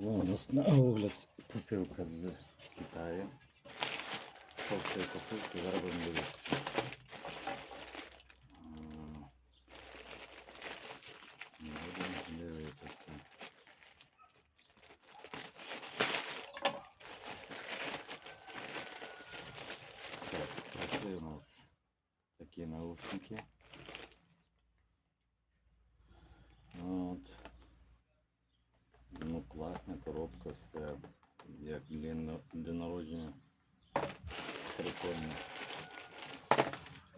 У нас на огляд посилка з Китаю. Що посилки зараз будемо дивитися. М, Будемо дивитися. Так, прийшли у нас такі наушники. От. Ну, класна коробка, все як для, на- для народження. Прикольно.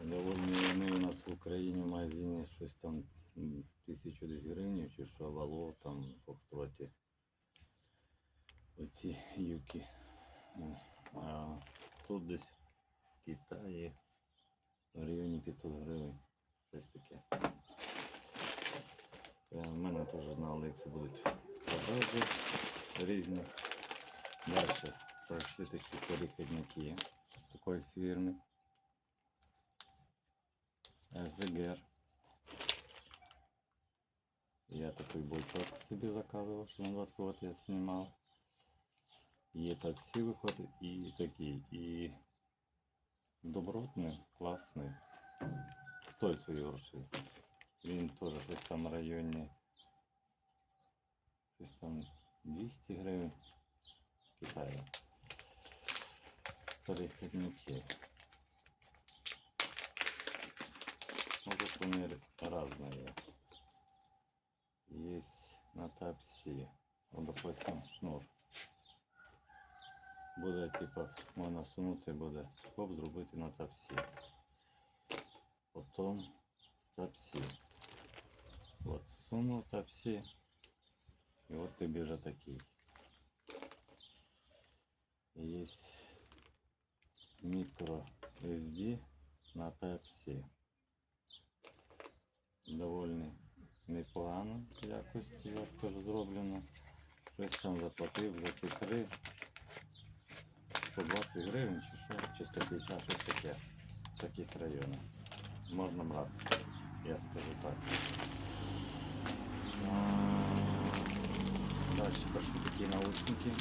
Довольні вони у нас в Україні в магазині щось там тисячу десь гривень, чи що вало там в Фокстроті. Оці юки. А тут десь в Китаї в районі 500 гривень. Щось таке. Е, У мене теж на Олексі будуть продажі різні. Далі пройшли такі перехідники з такої фірми. ЗГР. Я такий блочок собі заказував, що на 20 Вт я знімав. Є таксі виходить і такий. І добротний, класний. Стоїть свої гроші. Він теж щось там в районі. Щось там 200 гривень в Китаї. Перехідники. Ну тут вони разные. Есть на Type-C. Вот, допустим, шнур. Буде, типа, можна сунути, буде хоп, зробити на Type-C. Потім Type-C. От, сунув Type-C. І от тобі вже такий. Є мікро SD на Type-C. Довольно Непогано якості, я скажу, зроблено. Щось там заплатив за ці три 120 гривень чи що, чи 150, щось таке в таких районах. Можна брати, я скажу так. Далі пошли такі наушники.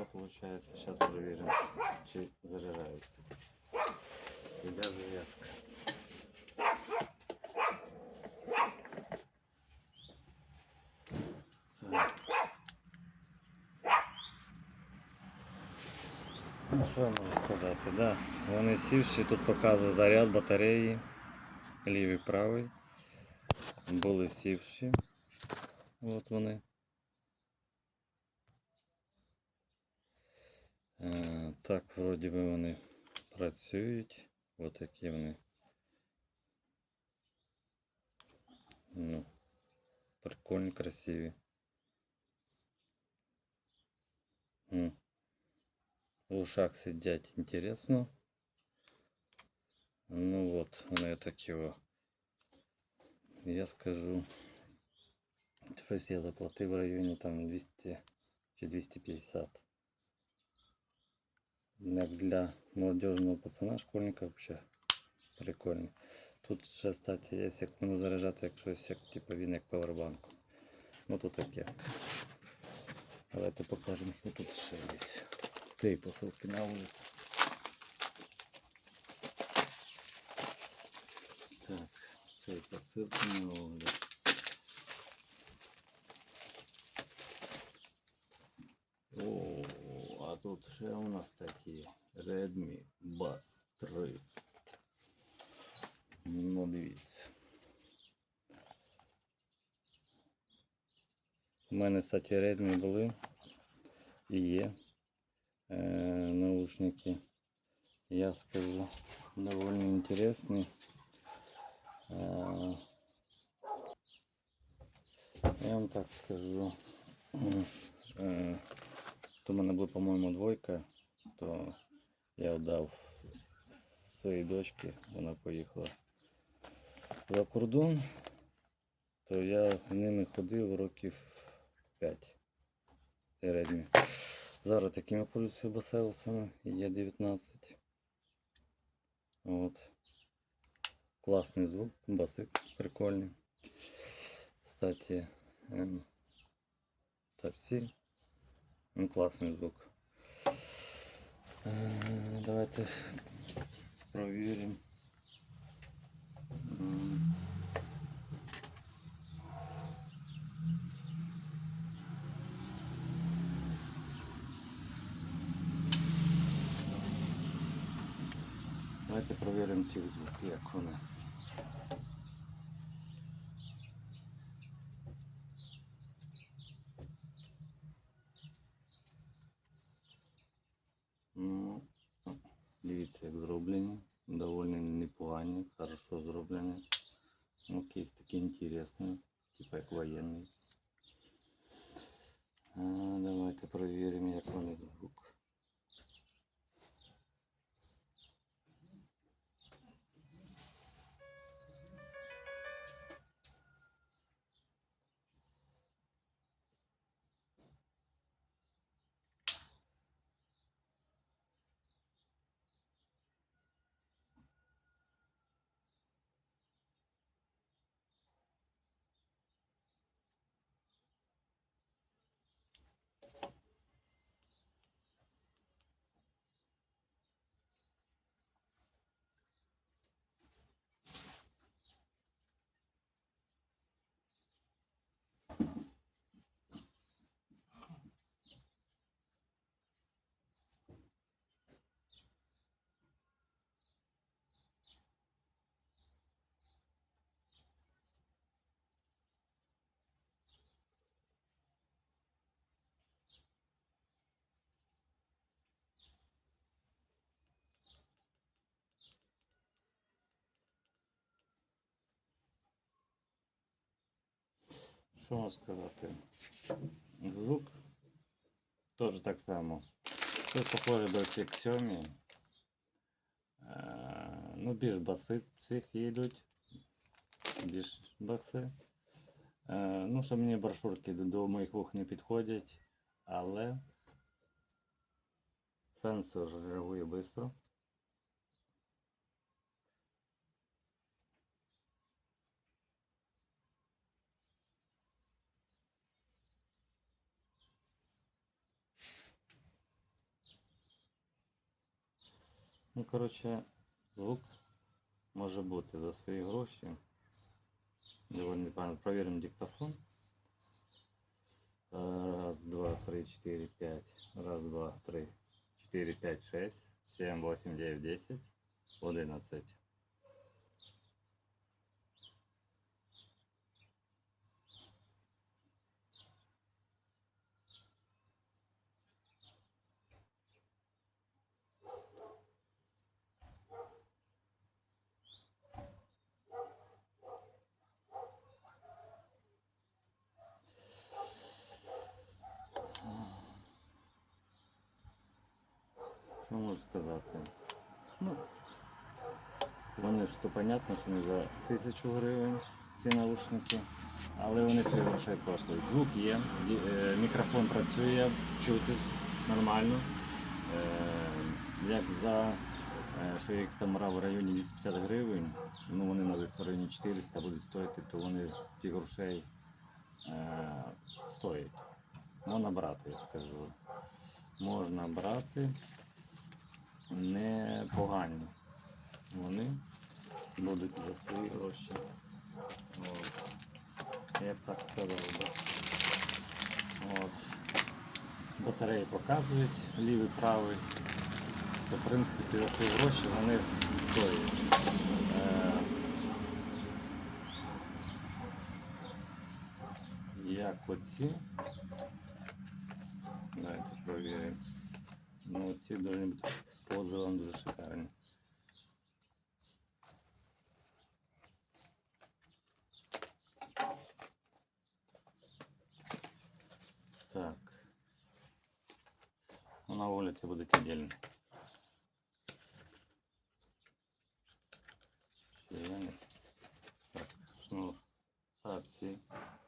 сильше, чи что получается. Сейчас проверим, чи заряжаются. Иде зарядка. Так. Ну що я можу сказати, да. Вони сівші, тут показує заряд батареї. Лівий правий. Були сівші. От вони. так, вроді би вони працюють. Ось такі вони. Ну, прикольні, красиві. М. В ушах сидять интересно. Ну вот, вони такі о. Я скажу. Щось я заплатив в районі там 200 чи 250. Як для молодежного пацана, школьника вообще прикольно. Тут ще, кстати, є, як воно заряджати, як щось, як типу він як павербанк. Ну тут таке. Давайте покажемо, що тут ще є. Цієї посилки на вулиці. Так, цей посилки на вулиці. тут ще у нас такі Redmi Buds 3. Ну, дивіться. У мене, кстати, Redmi були і є е, наушники. Я скажу, довольно интересные. Е, я вам так скажу. Е, в мене була, по-моєму, двойка, то я віддав своїй дочці, вона поїхала за кордон, то я ними ходив років 5 середньо. Зараз такими пользуюся басеусами, є 19. От. Класний звук, басик прикольний. Кстати, ем, Type-C. Ну, класний звук. Е, Давайте провіримо. М. Давайте провіримо ці звуки, як вони. Що вам сказати? Звук теж так само. Це похоже до цих Xiaomi. Е, Ну, більш баси цих їдуть. Більш баси. Е, Ну, що мені брошурки до, моїх вух не підходять, але сенсор реагує швидко. Ну, коротше, звук може бути за свої гроші. Доволі непогано. Провіримо диктофон. Е, Раз, два, три, четыре, пять. Раз, два, три, четыре, пять, шесть, семь, восемь, девять, десять, одиннадцать. Понятно, що не за тисячу гривень ці наушники, але вони свої грошей коштують. Звук є, е, мікрофон працює, чути нормально. Е, Як за е, що їх там брав в районі 250 гривень, ну вони на в районі 400 будуть стоїти, то вони ті грошей е, стоять. Можна брати, я скажу. Можна брати непогані. Вони будуть за свої гроші. От. Я б так би. От. Батареї показують лівий, правий. То, в принципі, за свої гроші вони стоять. Е, як оці. Давайте провіримо. Ну, ці дуже по дуже. Так. Ну, будут отдельно. не- Так. шнур Type-C. Значить,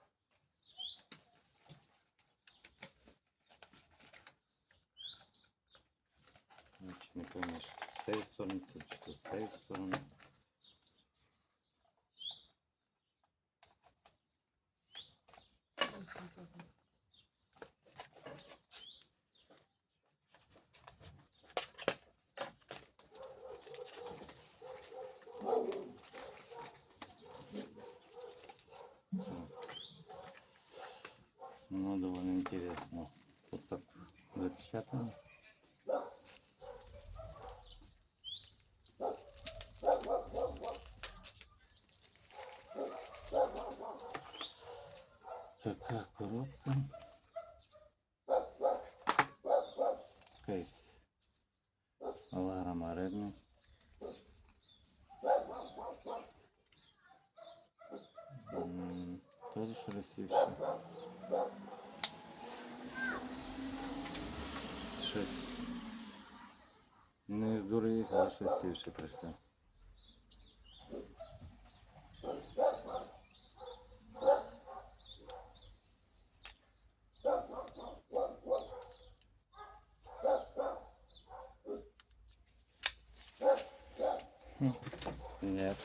довольно интересно. Вот так запечатано. Така коробка. А щось сівше прийшло. Нет,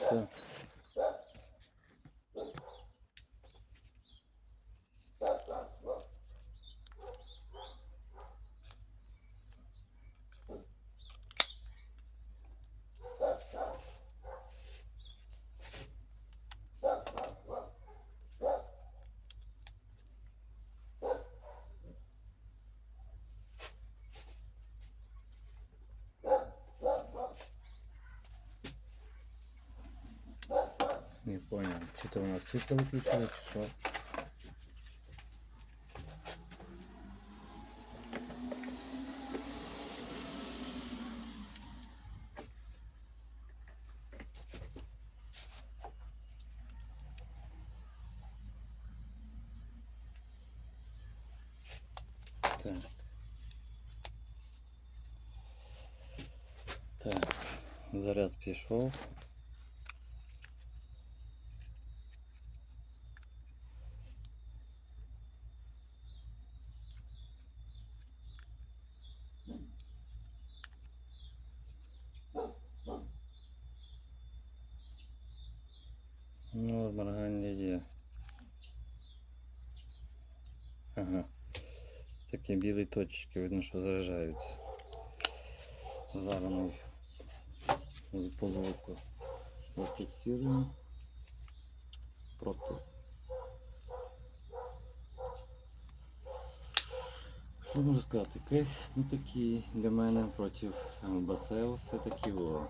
Не понял. Чи-то у нас світло виключили, чи що? Так. Так, заряд пішов. Моргання є. Ага. Такі білі точечки, видно, що заряджаються. Зараз ми їх з половку. Проти. Що можу сказати? Кейс ну такий для мене проти Басеус це такі о.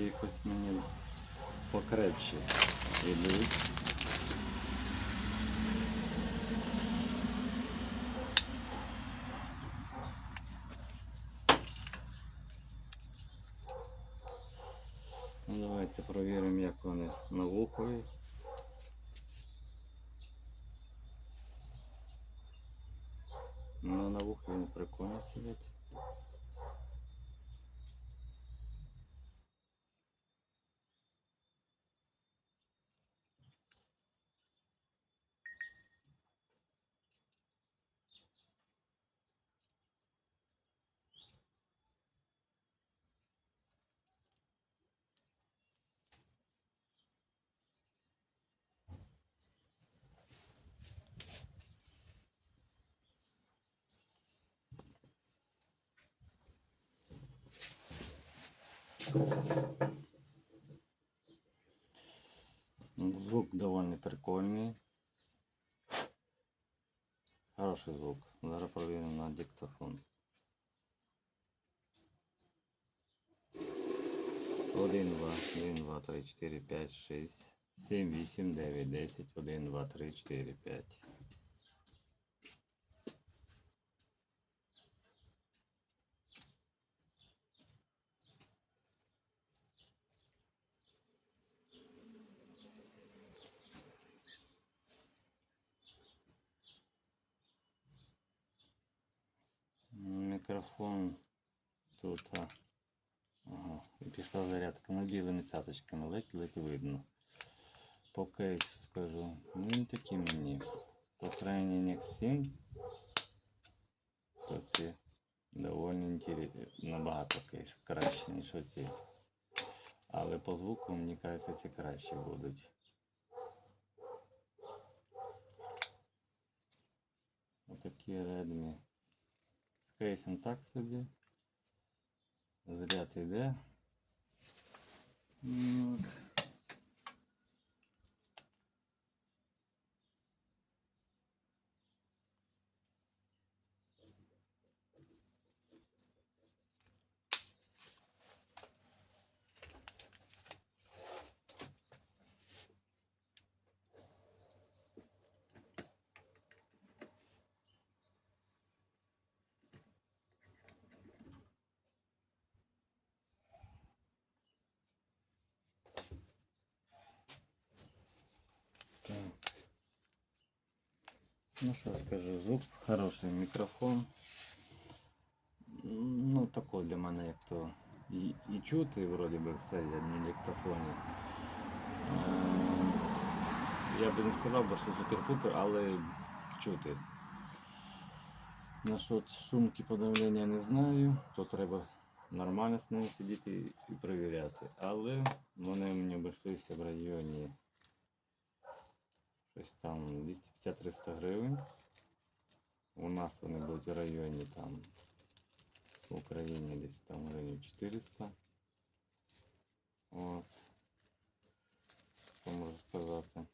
Ці якось мені покрепші йдуть. Ну, давайте провіримо, як вони на вухові. Ну, на вухові прикольно сидять. Звук довольно прикольний. Хороший звук. Зараз провіримо на диктофон. Один, два, один, два, три, чотири, п'ять, шість, сім, вісім, дев'ять, десять, один, два, три, чотири, п'ять. мікрофон тут. А. Ага. І пішла зарядка на білими цяточками, ледь-ледь видно. По кейсу скажу. Ну, він такий мені. По сравнению з цим, то ці доволі інтересні, набагато кейс краще, ніж оці. Але по звуку, мені кажеться, ці краще будуть. Отакі Redmi. З кейсом так собі. Заряд йде. От. Ну що скажу, звук хороший мікрофон. Ну, такой для мене як то. І, і чути вроді би все як на диктофоні. Е, Я би не сказав, би, що супер-пупер, але чути. Насчет шумки подавлення не знаю, то треба нормально з ними сидіти і перевіряти. Але вони мені обійшлися в районі щось там 250-300 гривень. У нас вони будуть в районі там в Україні десь там в районі 400. От. Що можу сказати?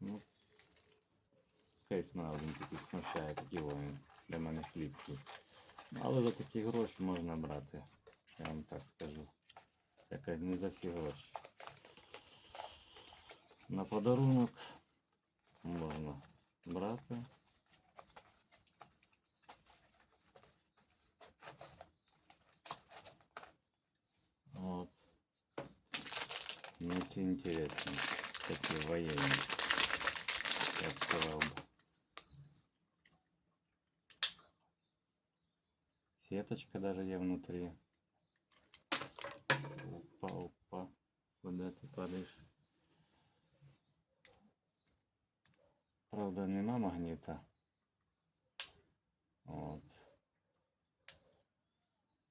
Ну, кейс мене один такий смущає, такий він для мене хлібкий. Але за такі гроші можна брати. Я вам так скажу. Яка не за всі гроші. На подарунок можна брати. От. Мені ці інтересні. Такі воєнні. Я б сказав би. Сеточка даже є внутрі. Опа, опа. Куда ти падаєш? Магніта. От.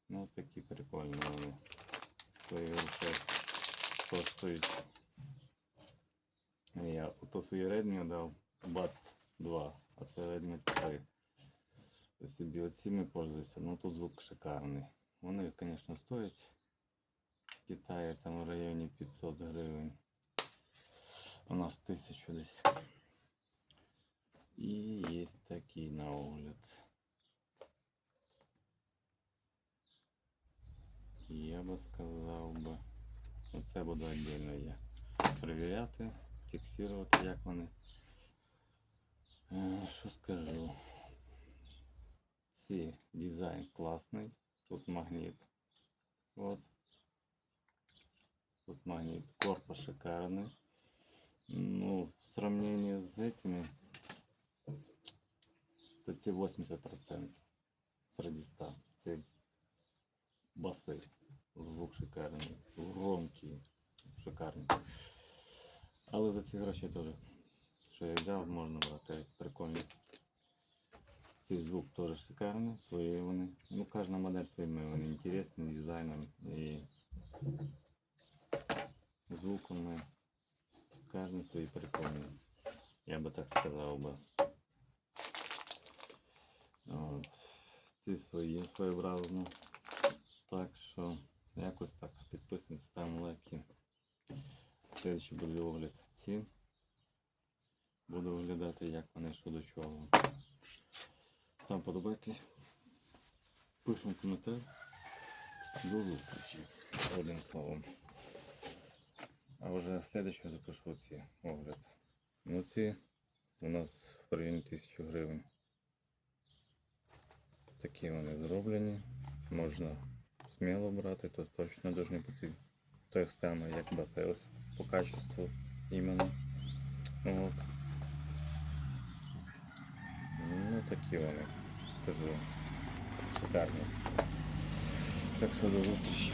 Ну, такі прикольні вони. Свої гроші коштують. Я ото свої Redmi дав бац 2, а це Redmi 3. Я собі оціми пользуюся, ну тут звук шикарний. Вони, звісно, стоять. В Китаї там в районі 500 гривень. У нас 1000 десь. І є такий на огляд. Я би сказав би, оце буде віддільно я перевіряти, фіксувати, як вони. Що скажу? Ці дизайн класний. Тут магніт. От. Тут магніт. Корпус шикарний. Ну, в сравнении с этими, то ці 80% серед 100. Це баси. Звук шикарний, громкий, шикарний. Але за ці гроші теж, що я взяв, можна брати прикольно. Цей звук теж шикарний, свої вони. Ну, кожна модель своїми, вони інтересні дизайном і звуками. Кожен свої прикольні. Я би так сказав би. От. Ці свої своєобразно. Так що якось так підписуйтесь, ставимо лайки. Слідчий буде огляд цін. Буду оглядати, як вони що до чого. Там подобайки. Пишемо коментар. До зустрічі. Одним словом. А вже следующий запишу ці огляд. Ну ці у нас в районі 1000 гривень. Такі вони зроблені. Можна сміло брати, то точно повинні бути той самий, як Басеус по качеству іменно. От. Ну такі вони. Кажу. шикарний. Так що до зустрічі.